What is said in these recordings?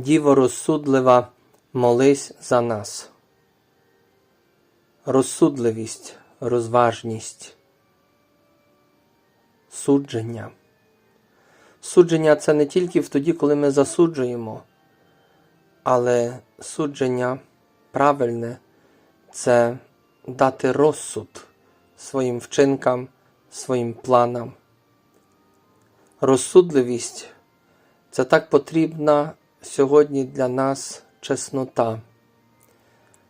Діво розсудлива, молись за нас. Розсудливість, розважність, судження. Судження це не тільки в тоді, коли ми засуджуємо, але судження правильне це дати розсуд своїм вчинкам, своїм планам. Розсудливість це так потрібна сьогодні для нас чеснота,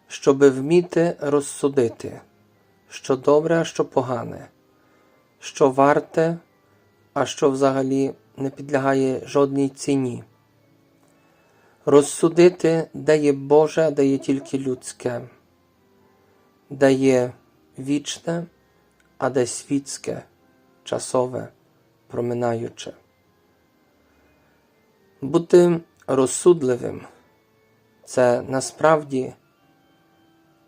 щоби вміти розсудити, що добре, а що погане, що варте, а що взагалі не підлягає жодній ціні. Розсудити, де є Боже, а де є тільки людське, де є вічне, а де світське, часове, проминаюче. Бути розсудливим це насправді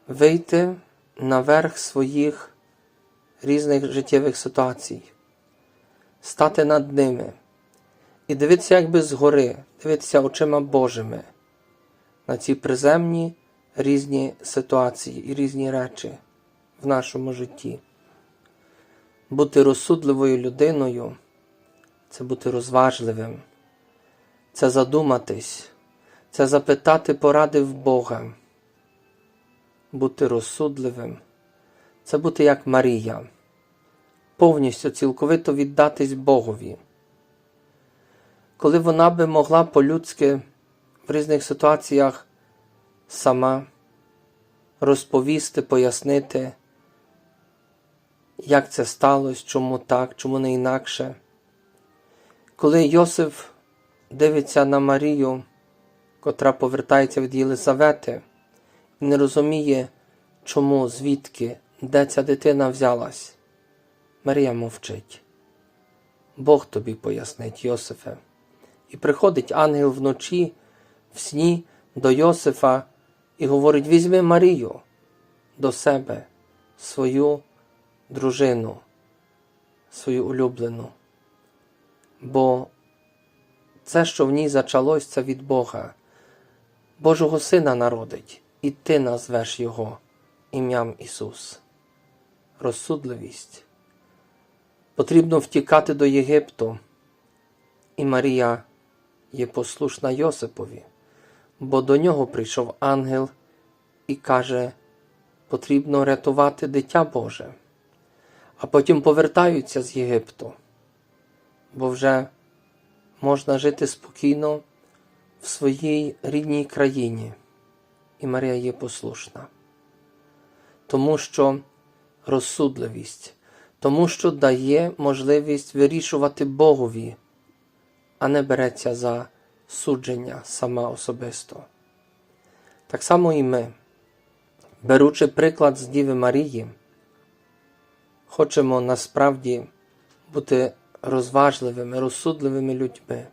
вийти наверх своїх різних життєвих ситуацій, стати над ними і дивитися якби згори, дивитися очима Божими на ці приземні різні ситуації і різні речі в нашому житті. Бути розсудливою людиною це бути розважливим, це задуматись, це запитати поради в Бога. Бути розсудливим це бути як Марія, повністю цілковито віддатись Богові. Коли вона би могла по-людськи в різних ситуаціях сама розповісти, пояснити, як це сталося, чому так, чому не інакше. Коли Йосиф дивиться на Марію, котра повертається від Єлисавети, і не розуміє, чому, звідки, де ця дитина взялась, Марія мовчить. Бог тобі пояснить, Йосифе. І приходить ангел вночі, в сні до Йосифа і говорить: візьми Марію до себе, свою дружину, свою улюблену. Бо це, що в ній зачалось, це від Бога. Божого Сина народить, і ти назвеш Його ім'ям Ісус. Розсудливість. Потрібно втікати до Єгипту, і Марія є послушна Йосипові, бо до нього прийшов ангел і каже, потрібно рятувати дитя Боже, а потім повертаються з Єгипту, бо вже можна жити спокійно в своїй рідній країні, і Марія є послушна, тому що розсудливість, тому що дає можливість вирішувати Богові а не береться за судження сама особисто. Так само і ми, беручи приклад з Діви Марії, хочемо насправді бути розважливими, розсудливими людьми,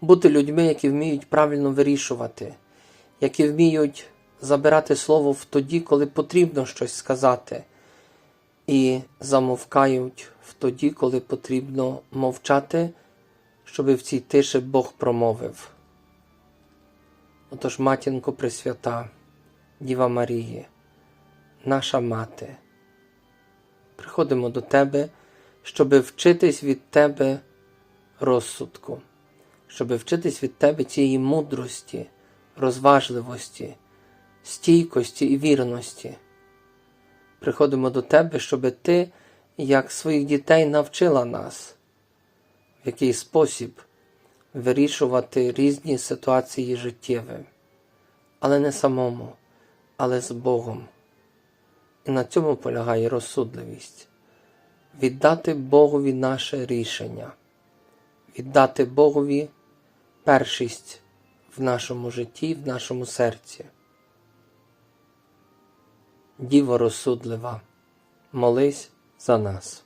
бути людьми, які вміють правильно вирішувати, які вміють забирати слово в тоді, коли потрібно щось сказати, і замовкають в тоді, коли потрібно мовчати щоби в цій тиші Бог промовив. Отож, матінко Пресвята, Діва Марії, наша мати, приходимо до Тебе, щоби вчитись від Тебе розсудку, щоби вчитись від Тебе цієї мудрості, розважливості, стійкості і вірності. Приходимо до Тебе, щоби Ти, як своїх дітей, навчила нас в який спосіб вирішувати різні ситуації життєві, але не самому, але з Богом. І на цьому полягає розсудливість віддати Богові наше рішення, віддати Богові першість в нашому житті, в нашому серці. Діво розсудлива, молись за нас.